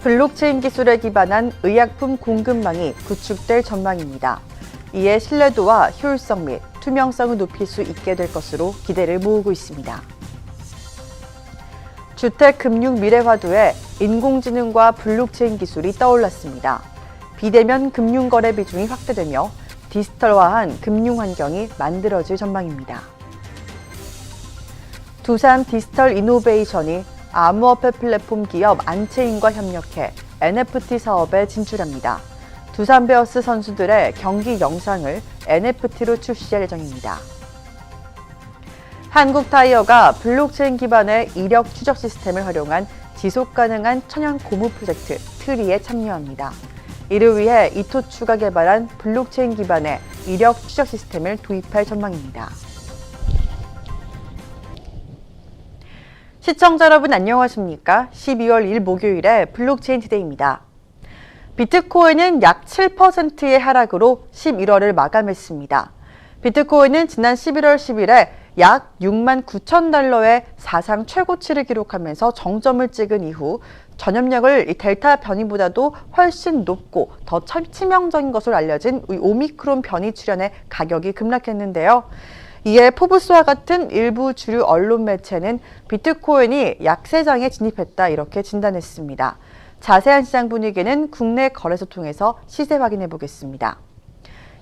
블록체인 기술에 기반한 의약품 공급망이 구축될 전망입니다. 이에 신뢰도와 효율성 및 투명성을 높일 수 있게 될 것으로 기대를 모으고 있습니다. 주택 금융 미래화도에 인공지능과 블록체인 기술이 떠올랐습니다. 비대면 금융 거래 비중이 확대되며 디지털화한 금융 환경이 만들어질 전망입니다. 두산 디지털 이노베이션이 암호화폐 플랫폼 기업 안체인과 협력해 NFT 사업에 진출합니다. 두산 베어스 선수들의 경기 영상을 NFT로 출시할 예정입니다. 한국타이어가 블록체인 기반의 이력 추적 시스템을 활용한 지속 가능한 천연 고무 프로젝트 트리에 참여합니다. 이를 위해 이토추가 개발한 블록체인 기반의 이력 추적 시스템을 도입할 전망입니다. 시청자 여러분 안녕하십니까? 12월 1일 목요일에 블록체인 투데이입니다. 비트코인은 약 7%의 하락으로 11월을 마감했습니다. 비트코인은 지난 11월 10일에 약 6만 9천 달러의 사상 최고치를 기록하면서 정점을 찍은 이후 전염력을 델타 변이보다도 훨씬 높고 더 치명적인 것으로 알려진 오미크론 변이 출현에 가격이 급락했는데요. 이에 포브스와 같은 일부 주류 언론 매체는 비트코인이 약세장에 진입했다 이렇게 진단했습니다. 자세한 시장 분위기는 국내 거래소 통해서 시세 확인해 보겠습니다.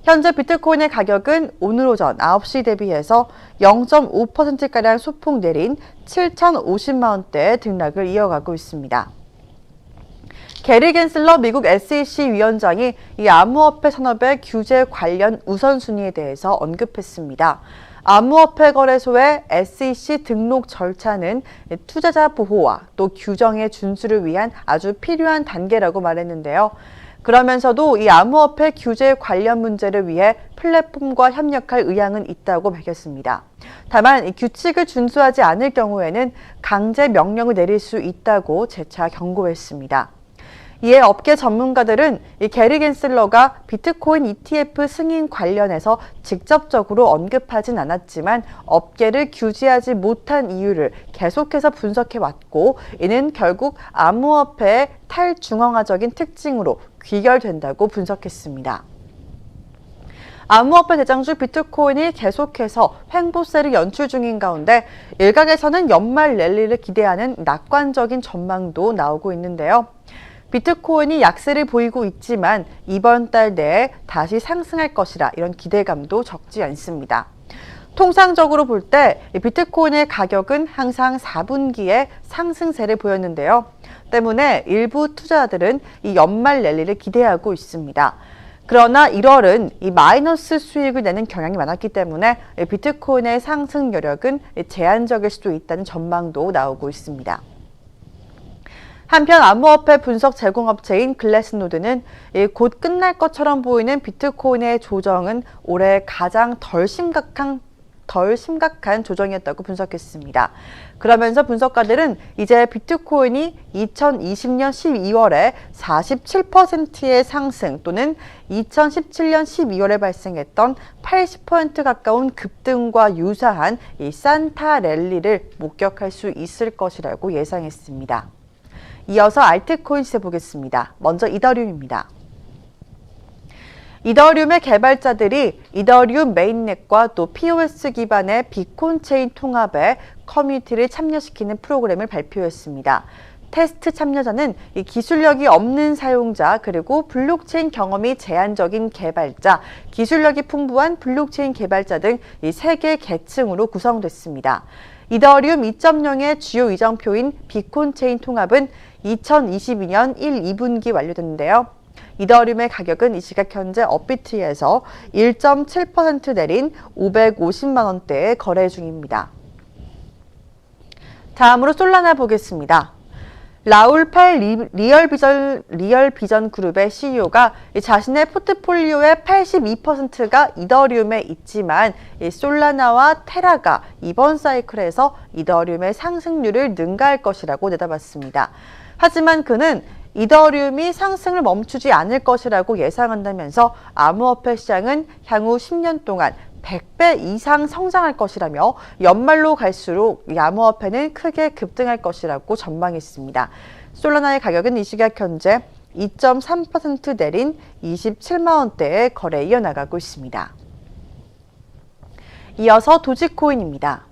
현재 비트코인의 가격은 오늘 오전 9시 대비해서 0.5%가량 소폭 내린 7,050만 원대의 등락을 이어가고 있습니다. 게리 겐슬러 미국 SEC 위원장이 이 암호화폐 산업의 규제 관련 우선순위에 대해서 언급했습니다. 암호화폐 거래소의 SEC 등록 절차는 투자자 보호와 또 규정의 준수를 위한 아주 필요한 단계라고 말했는데요. 그러면서도 이 암호화폐 규제 관련 문제를 위해 플랫폼과 협력할 의향은 있다고 밝혔습니다. 다만 이 규칙을 준수하지 않을 경우에는 강제 명령을 내릴 수 있다고 재차 경고했습니다. 이에 업계 전문가들은 이 게리 겐슬러가 비트코인 ETF 승인 관련해서 직접적으로 언급하진 않았지만 업계를 규제하지 못한 이유를 계속해서 분석해 왔고 이는 결국 암호화폐의 탈중앙화적인 특징으로 귀결된다고 분석했습니다. 암호화폐 대장주 비트코인이 계속해서 횡보세를 연출 중인 가운데 일각에서는 연말 랠리를 기대하는 낙관적인 전망도 나오고 있는데요. 비트코인이 약세를 보이고 있지만 이번 달 내에 다시 상승할 것이라 이런 기대감도 적지 않습니다. 통상적으로 볼 때 비트코인의 가격은 항상 4분기에 상승세를 보였는데요. 때문에 일부 투자자들은 이 연말 랠리를 기대하고 있습니다. 그러나 1월은 이 마이너스 수익을 내는 경향이 많았기 때문에 비트코인의 상승 여력은 제한적일 수도 있다는 전망도 나오고 있습니다. 한편 암호화폐 분석 제공업체인 글래스노드는 곧 끝날 것처럼 보이는 비트코인의 조정은 올해 가장 덜 심각한 덜 심각한 조정이었다고 분석했습니다. 그러면서 분석가들은 이제 비트코인이 2020년 12월에 47%의 상승 또는 2017년 12월에 발생했던 80% 가까운 급등과 유사한 이 산타 랠리를 목격할 수 있을 것이라고 예상했습니다. 이어서 알트코인 시세 보겠습니다. 먼저 이더리움입니다. 이더리움의 개발자들이 이더리움 메인넷과 또 POS 기반의 비콘 체인 통합에 커뮤니티를 참여시키는 프로그램을 발표했습니다. 테스트 참여자는 이 기술력이 없는 사용자 그리고 블록체인 경험이 제한적인 개발자, 기술력이 풍부한 블록체인 개발자 등이세개 계층으로 구성됐습니다. 이더리움 2.0의 주요 이정표인 비콘 체인 통합은 2022년 1, 2분기 완료됐는데요. 이더리움의 가격은 이 시각 현재 업비트에서 1.7% 내린 550만 원대에 거래 중입니다. 다음으로 솔라나 보겠습니다. 라울 팔 리얼 비전, 리얼 비전 그룹의 CEO가 자신의 포트폴리오의 82%가 이더리움에 있지만 솔라나와 테라가 이번 사이클에서 이더리움의 상승률을 능가할 것이라고 내다봤습니다. 하지만 그는 이더리움이 상승을 멈추지 않을 것이라고 예상한다면서 암호화폐 시장은 향후 10년 동안 100배 이상 성장할 것이라며 연말로 갈수록 이 암호화폐는 크게 급등할 것이라고 전망했습니다. 솔라나의 가격은 이 시각 현재 2.3% 내린 27만 원대의 거래 이어나가고 있습니다. 이어서 도지코인입니다.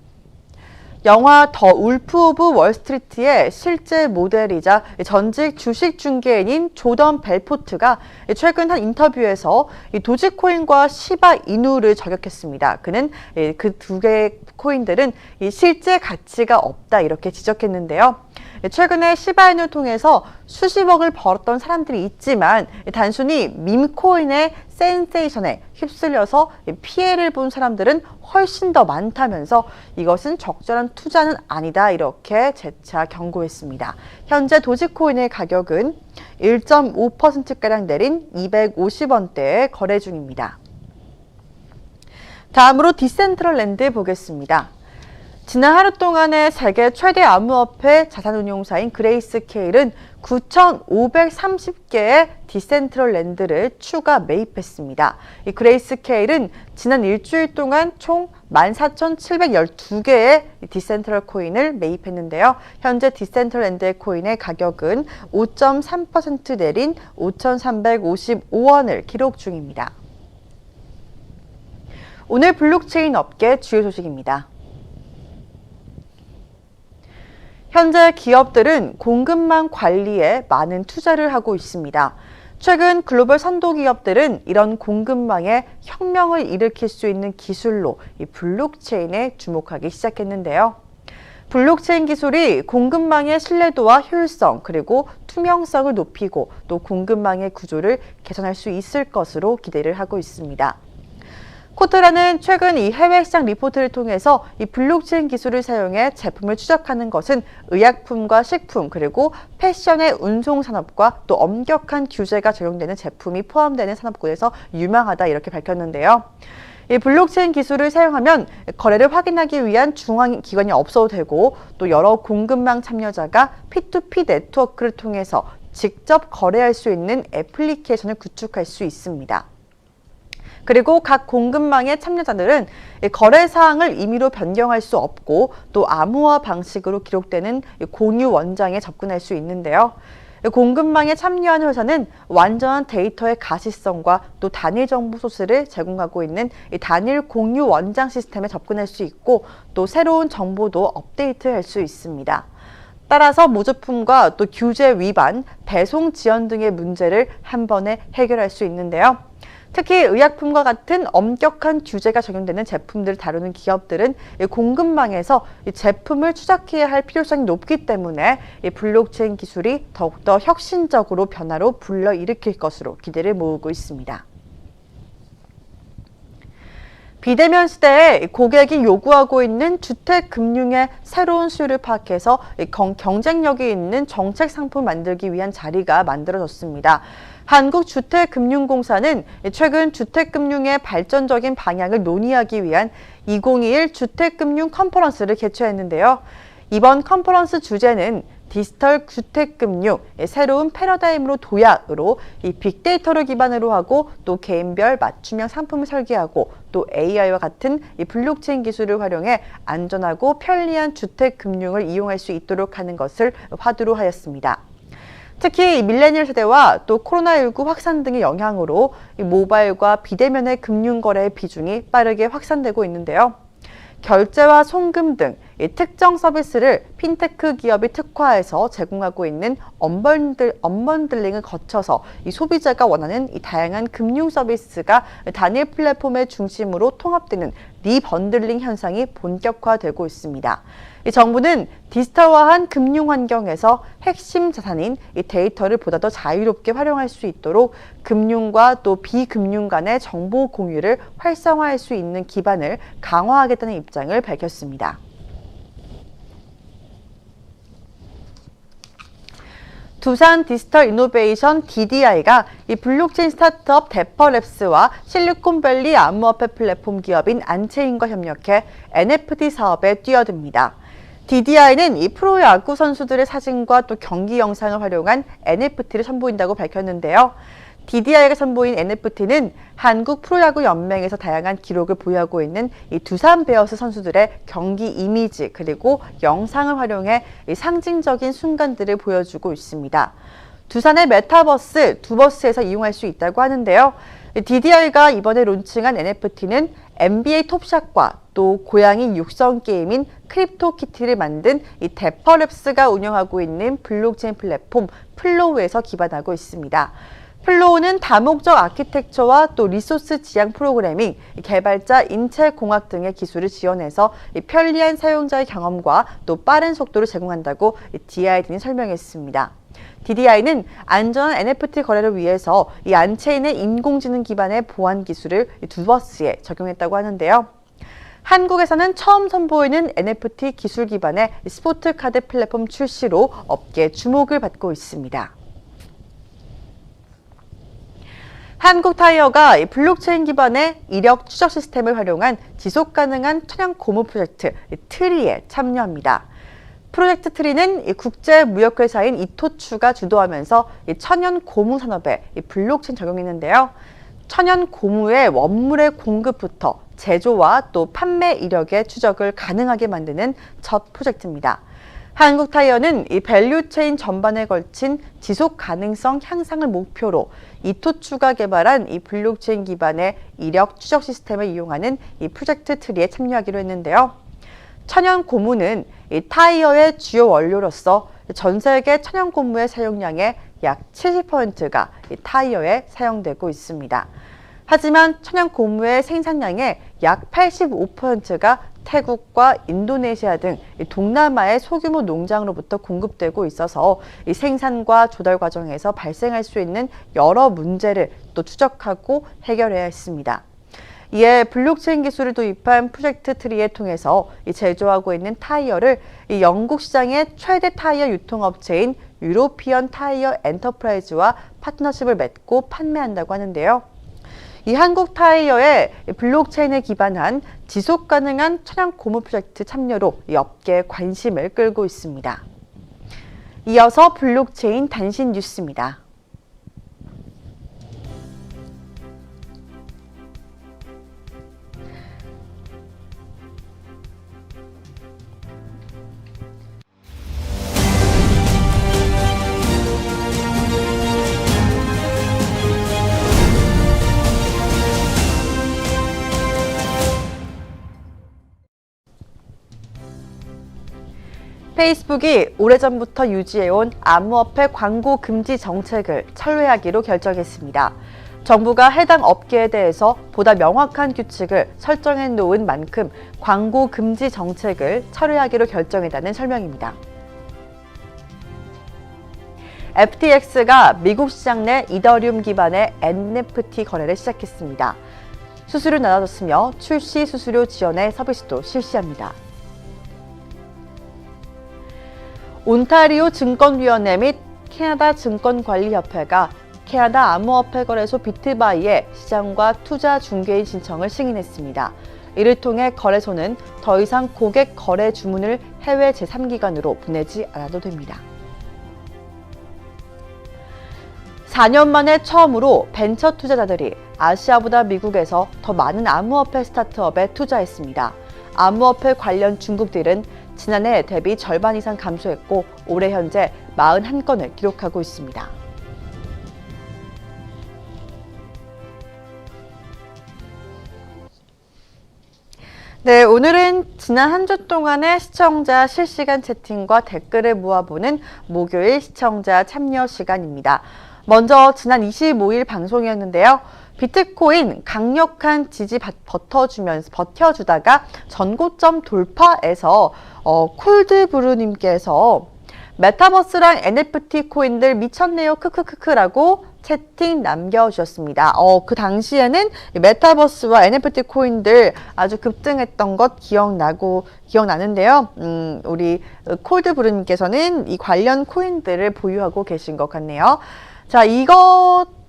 영화 더 울프 오브 월스트리트의 실제 모델이자 전직 주식 중개인인 조던 벨포트가 최근 한 인터뷰에서 도지코인과 시바 이누를 저격했습니다. 그는 그 두 개의 코인들은 실제 가치가 없다 이렇게 지적했는데요. 최근에 시바인을 통해서 수십억을 벌었던 사람들이 있지만 단순히 밈코인의 센세이션에 휩쓸려서 피해를 본 사람들은 훨씬 더 많다면서 이것은 적절한 투자는 아니다 이렇게 재차 경고했습니다. 현재 도지코인의 가격은 1.5%가량 내린 250원대에 거래 중입니다. 다음으로 디센트럴랜드 보겠습니다. 지난 하루 동안의 세계 최대 암호화폐 자산운용사인 그레이스케일은 9,530개의 디센트럴 랜드를 추가 매입했습니다. 이 그레이스케일은 지난 일주일 동안 총 14,712개의 디센트럴 코인을 매입했는데요. 현재 디센트럴 랜드의 코인의 가격은 5.3% 내린 5,355원을 기록 중입니다. 오늘 블록체인 업계 주요 소식입니다. 현재 기업들은 공급망 관리에 많은 투자를 하고 있습니다. 최근 글로벌 선도 기업들은 이런 공급망에 혁명을 일으킬 수 있는 기술로 이 블록체인에 주목하기 시작했는데요. 블록체인 기술이 공급망의 신뢰도와 효율성 그리고 투명성을 높이고 또 공급망의 구조를 개선할 수 있을 것으로 기대를 하고 있습니다. 코트라는 최근 이 해외 시장 리포트를 통해서 이 블록체인 기술을 사용해 제품을 추적하는 것은 의약품과 식품 그리고 패션의 운송 산업과 또 엄격한 규제가 적용되는 제품이 포함되는 산업군에서 유망하다 이렇게 밝혔는데요. 이 블록체인 기술을 사용하면 거래를 확인하기 위한 중앙 기관이 없어도 되고 또 여러 공급망 참여자가 P2P 네트워크를 통해서 직접 거래할 수 있는 애플리케이션을 구축할 수 있습니다. 그리고 각 공급망의 참여자들은 거래 사항을 임의로 변경할 수 없고 또 암호화 방식으로 기록되는 공유 원장에 접근할 수 있는데요. 공급망에 참여한 회사는 완전한 데이터의 가시성과 또 단일 정보 소스를 제공하고 있는 단일 공유 원장 시스템에 접근할 수 있고 또 새로운 정보도 업데이트할 수 있습니다. 따라서 모조품과 또 규제 위반, 배송 지연 등의 문제를 한 번에 해결할 수 있는데요. 특히 의약품과 같은 엄격한 규제가 적용되는 제품들을 다루는 기업들은 공급망에서 제품을 추적해야 할 필요성이 높기 때문에 블록체인 기술이 더욱더 혁신적으로 변화로 불러일으킬 것으로 기대를 모으고 있습니다. 비대면 시대에 고객이 요구하고 있는 주택 금융의 새로운 수요를 파악해서 경쟁력이 있는 정책 상품 만들기 위한 자리가 만들어졌습니다. 한국주택금융공사는 최근 주택금융의 발전적인 방향을 논의하기 위한 2021 주택금융 컨퍼런스를 개최했는데요. 이번 컨퍼런스 주제는 디지털 주택금융 새로운 패러다임으로 도약으로 이 빅데이터를 기반으로 하고 또 개인별 맞춤형 상품을 설계하고 또 AI와 같은 이 블록체인 기술을 활용해 안전하고 편리한 주택금융을 이용할 수 있도록 하는 것을 화두로 하였습니다. 특히 밀레니얼 세대와 또 코로나19 확산 등의 영향으로 모바일과 비대면의 금융거래의 비중이 빠르게 확산되고 있는데요. 결제와 송금 등 특정 서비스를 핀테크 기업이 특화해서 제공하고 있는 언번들, 언번들링을 거쳐서 이 소비자가 원하는 이 다양한 금융 서비스가 단일 플랫폼의 중심으로 통합되는 리번들링 현상이 본격화되고 있습니다. 이 정부는 디지털화한 금융 환경에서 핵심 자산인 이 데이터를 보다 더 자유롭게 활용할 수 있도록 금융과 또 비금융 간의 정보 공유를 활성화할 수 있는 기반을 강화하겠다는 입장을 밝혔습니다. 두산 디지털 이노베이션 DDI가 이 블록체인 스타트업 데퍼랩스와 실리콘밸리 암호화폐 플랫폼 기업인 안체인과 협력해 NFT 사업에 뛰어듭니다. DDI는 이 프로야구 선수들의 사진과 또 경기 영상을 활용한 NFT를 선보인다고 밝혔는데요. DDI가 선보인 NFT는 한국 프로야구 연맹에서 다양한 기록을 보유하고 있는 이 두산 베어스 선수들의 경기 이미지 그리고 영상을 활용해 이 상징적인 순간들을 보여주고 있습니다. 두산의 메타버스 두버스에서 이용할 수 있다고 하는데요. DDR가 이번에 론칭한 NFT는 NBA 톱샷과 또 고양이 육성 게임인 크립토키티를 만든 이 데퍼랩스가 운영하고 있는 블록체인 플랫폼 플로우에서 기반하고 있습니다. 플로우는 다목적 아키텍처와 또 리소스 지향 프로그래밍, 개발자 인체 공학 등의 기술을 지원해서 편리한 사용자의 경험과 또 빠른 속도를 제공한다고 DID는 설명했습니다. DDI는 안전한 NFT 거래를 위해서 이 안체인의 인공지능 기반의 보안 기술을 두버스에 적용했다고 하는데요. 한국에서는 처음 선보이는 NFT 기술 기반의 스포츠 카드 플랫폼 출시로 업계 주목을 받고 있습니다. 한국 타이어가 블록체인 기반의 이력 추적 시스템을 활용한 지속 가능한 천연 고무 프로젝트 트리에 참여합니다. 프로젝트 트리는 국제 무역회사인 이토추가 주도하면서 천연 고무 산업에 블록체인 적용했는데요. 천연 고무의 원물의 공급부터 제조와 또 판매 이력의 추적을 가능하게 만드는 첫 프로젝트입니다. 한국 타이어는 이 밸류체인 전반에 걸친 지속 가능성 향상을 목표로 이토추가 개발한 이 블록체인 기반의 이력 추적 시스템을 이용하는 이 프로젝트 트리에 참여하기로 했는데요. 천연 고무는 이 타이어의 주요 원료로서 전 세계 천연 고무의 사용량의 약 70%가 이 타이어에 사용되고 있습니다. 하지만 천연 고무의 생산량의 약 85%가 태국과 인도네시아 등 동남아의 소규모 농장으로부터 공급되고 있어서 이 생산과 조달 과정에서 발생할 수 있는 여러 문제를 또 추적하고 해결해야 했습니다. 이에 블록체인 기술을 도입한 프로젝트 트리에 통해서 제조하고 있는 타이어를 영국 시장의 최대 타이어 유통업체인 유로피언 타이어 엔터프라이즈와 파트너십을 맺고 판매한다고 하는데요. 이 한국 타이어의 블록체인에 기반한 지속 가능한 차량 고무 프로젝트 참여로 이 업계의 관심을 끌고 있습니다. 이어서 블록체인 단신 뉴스입니다. 페이스북이 오래전부터 유지해온 암호화폐 광고 금지 정책을 철회하기로 결정했습니다. 정부가 해당 업계에 대해서 보다 명확한 규칙을 설정해 놓은 만큼 광고 금지 정책을 철회하기로 결정했다는 설명입니다. FTX가 미국 시장 내 이더리움 기반의 NFT 거래를 시작했습니다. 수수료 나눠줬으며 출시 수수료 지원의 서비스도 실시합니다. 온타리오 증권위원회 및 캐나다 증권관리협회가 캐나다 암호화폐 거래소 비트바이의 시장과 투자 중개인 신청을 승인했습니다. 이를 통해 거래소는 더 이상 고객 거래 주문을 해외 제3기관으로 보내지 않아도 됩니다. 4년 만에 처음으로 벤처 투자자들이 아시아보다 미국에서 더 많은 암호화폐 스타트업에 투자했습니다. 암호화폐 관련 중국들은 지난해 대비 절반 이상 감소했고 올해 현재 41건을 기록하고 있습니다. 네, 오늘은 지난 한 주 동안의 시청자 실시간 채팅과 댓글을 모아보는 목요일 시청자 참여 시간입니다. 먼저 지난 25일 방송이었는데요. 비트코인 강력한 지지 버텨주면서 버텨주다가 전고점 돌파에서 어, 콜드브루님께서 메타버스랑 NFT 코인들 미쳤네요 크크크크라고 채팅 남겨주셨습니다. 어, 그 당시에는 메타버스와 NFT 코인들 아주 급등했던 것 기억나고, 기억나는데요. 음, 우리 콜드브루님께서는 이 관련 코인들을 보유하고 계신 것 같네요. 자, 이것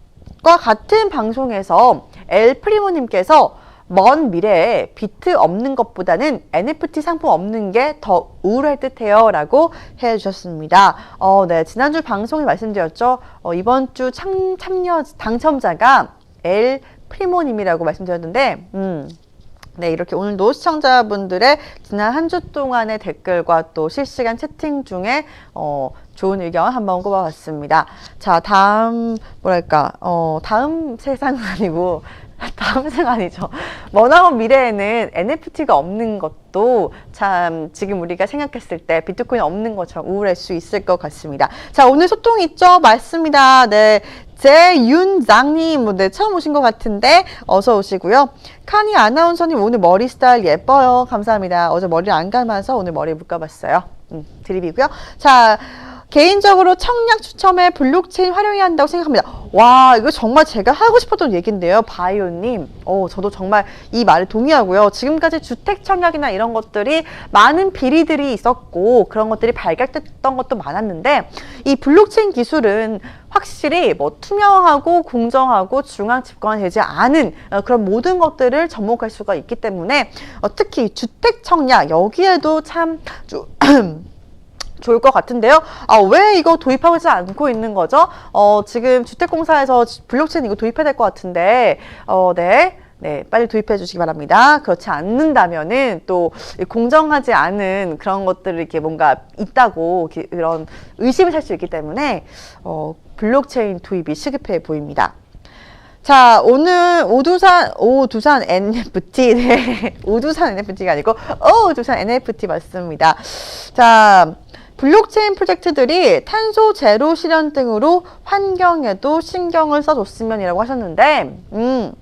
과 같은 방송에서 엘프리모님께서 먼 미래에 비트 없는 것보다는 NFT 상품 없는 게 더 우울할 듯해요. 라고 해주셨습니다. 어, 네. 지난주 방송에 말씀드렸죠. 어, 이번 주 참, 참여 당첨자가 엘 프리모님이라고 말씀드렸는데, 음. 네, 이렇게 오늘도 시청자분들의 지난 한 주 동안의 댓글과 또 실시간 채팅 중에 어, 좋은 의견 한번 꼽아봤습니다. 자, 다음 뭐랄까, 어, 다음 세상은 아니고 다음 생 아니죠. 머나먼 미래에는 NFT가 없는 것도 참 지금 우리가 생각했을 때 비트코인 없는 것처럼 우울할 수 있을 것 같습니다. 자, 오늘 소통 있죠? 맞습니다. 네. 제윤장님, 뭐, 네, 처음 오신 것 같은데, 어서 오시고요. 카니 아나운서님, 오늘 머리 스타일 예뻐요. 감사합니다. 어제 머리를 안 감아서 오늘 머리 묶어봤어요. 음, 드립이고요. 자, 개인적으로 청약 추첨에 블록체인 활용해야 한다고 생각합니다. 와, 이거 정말 제가 하고 싶었던 얘기인데요. 바이오님. 어, 저도 정말 이 말에 동의하고요. 지금까지 주택 청약이나 이런 것들이 많은 비리들이 있었고, 그런 것들이 발각됐던 것도 많았는데, 이 블록체인 기술은 확실히 뭐 투명하고 공정하고 중앙 집권되지 않은 어, 그런 모든 것들을 접목할 수가 있기 때문에 어, 특히 주택 청약 여기에도 참 주, 좋을 것 같은데요. 아, 왜 이거 도입하지 않고 있는 거죠? 어, 지금 주택공사에서 블록체인 이거 도입해야 될 것 같은데, 어, 네. 네, 빨리 도입해 주시기 바랍니다. 그렇지 않는다면은 또 공정하지 않은 그런 것들을 이렇게 뭔가 있다고 그런 의심을 살 수 있기 때문에 어, 블록체인 도입이 시급해 보입니다. 자, 오늘 오두산, 오두산 NFT, 네. 오두산 NFT가 아니고, 오두산 NFT 맞습니다. 자, 블록체인 프로젝트들이 탄소 제로 실현 등으로 환경에도 신경을 써줬으면 이라고 하셨는데, 음,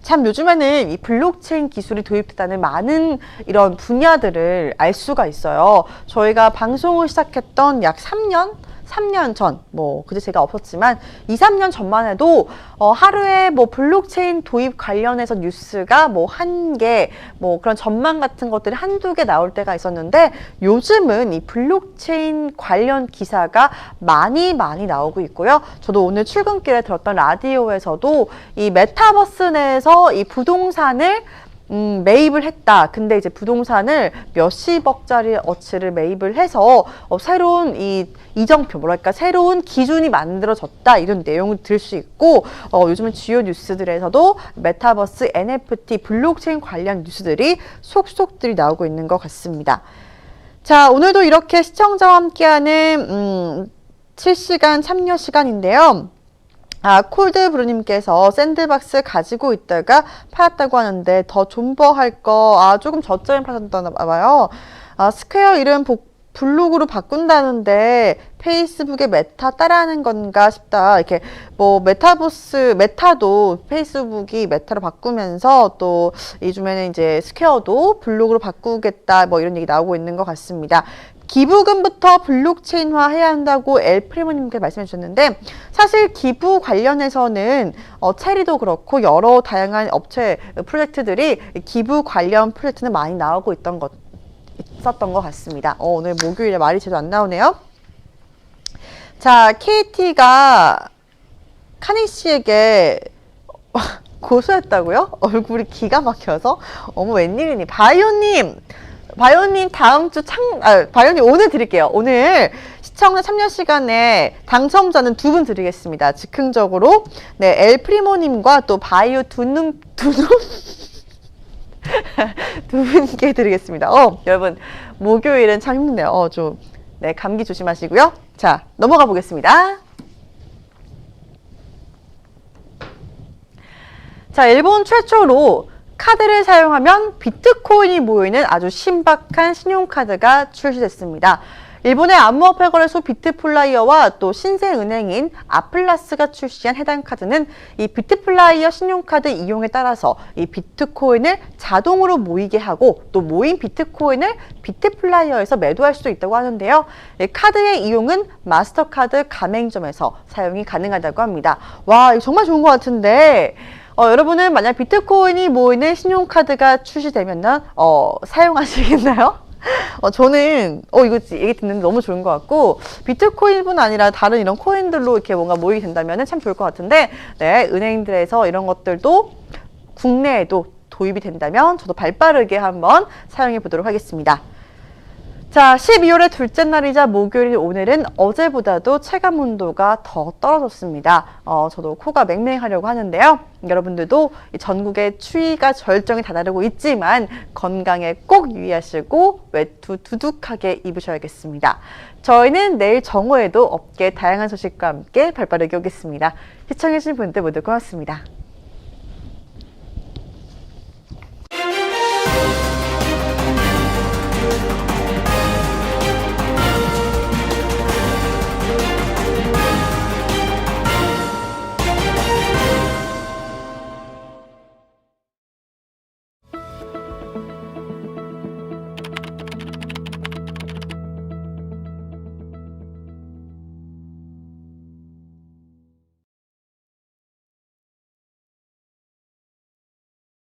참 요즘에는 이 블록체인 기술이 도입됐다는 많은 이런 분야들을 알 수가 있어요. 저희가 방송을 시작했던 약 3년? 3년 전, 뭐, 그때 제가 없었지만, 2, 3년 전만 해도, 어, 하루에 뭐, 블록체인 도입 관련해서 뉴스가 뭐, 한 개, 뭐, 그런 전망 같은 것들이 한두 개 나올 때가 있었는데, 요즘은 이 블록체인 관련 기사가 많이 많이 나오고 있고요. 저도 오늘 출근길에 들었던 라디오에서도 이 메타버스 내에서 이 부동산을 음, 매입을 했다. 근데 이제 부동산을 몇십억짜리 어치를 매입을 해서 어, 새로운 이 이정표 뭐랄까 새로운 기준이 만들어졌다 이런 내용을 들 수 있고 어, 요즘은 주요 뉴스들에서도 메타버스, NFT, 블록체인 관련 뉴스들이 속속들이 나오고 있는 것 같습니다. 자 오늘도 이렇게 시청자와 함께하는 음, 실시간 참여 시간인데요. 아, 콜드브루님께서 샌드박스 가지고 있다가 팔았다고 하는데 더 존버할 거, 아, 조금 저점에 팔았다나 봐요. 아, 스퀘어 이름 복, 블로그로 바꾼다는데 페이스북의 메타 따라하는 건가 싶다. 이렇게 뭐 메타버스 메타도 페이스북이 메타로 바꾸면서 또 요즘에는 이제 스퀘어도 블로그로 바꾸겠다. 뭐 이런 얘기 나오고 있는 것 같습니다. 기부금부터 블록체인화 해야 한다고 엘프리모님께 말씀해 주셨는데 사실 기부 관련해서는 어, 체리도 그렇고 여러 다양한 업체 프로젝트들이 기부 관련 프로젝트는 많이 나오고 있던 것 있었던 것 같습니다. 어, 오늘 목요일에 말이 제대로 안 나오네요. 자, KT가 카니 씨에게 고소했다고요? 얼굴이 기가 막혀서 어머 웬일이니 바이오님 바이오님 다음 주 창, 아, 바이오님 오늘 드릴게요. 오늘 시청자 참여 시간에 당첨자는 두 분 드리겠습니다. 즉흥적으로. 네, 엘프리모님과 또 바이오 두 놈, 두 놈? 두 분께 드리겠습니다. 어, 여러분, 목요일은 참 힘드네요. 어, 좀, 네, 감기 조심하시고요. 자, 넘어가 보겠습니다. 자, 일본 최초로 카드를 사용하면 비트코인이 모이는 아주 신박한 신용카드가 출시됐습니다. 일본의 암호화폐 거래소 비트플라이어와 또 신생은행인 아플라스가 출시한 해당 카드는 이 비트플라이어 신용카드 이용에 따라서 이 비트코인을 자동으로 모이게 하고 또 모인 비트코인을 비트플라이어에서 매도할 수도 있다고 하는데요. 이 카드의 이용은 마스터카드 가맹점에서 사용이 가능하다고 합니다. 와, 정말 좋은 것 같은데 어, 여러분은 만약 비트코인이 모이는 신용카드가 출시되면 어, 사용하시겠나요? 어, 저는, 어, 이거 얘기 듣는 데 너무 좋은 것 같고, 비트코인뿐 아니라 다른 이런 코인들로 이렇게 뭔가 모이게 된다면 참 좋을 것 같은데, 네, 은행들에서 이런 것들도 국내에도 도입이 된다면 저도 발빠르게 한번 사용해 보도록 하겠습니다. 자, 12월의 둘째 날이자 목요일 오늘은 어제보다도 체감 온도가 더 떨어졌습니다. 어, 저도 코가 맹맹하려고 하는데요. 여러분들도 이 전국의 추위가 절정에 다다르고 있지만 건강에 꼭 유의하시고 외투 두둑하게 입으셔야겠습니다. 저희는 내일 정오에도 업계 다양한 소식과 함께 발빠르게 오겠습니다. 시청해주신 분들 모두 고맙습니다.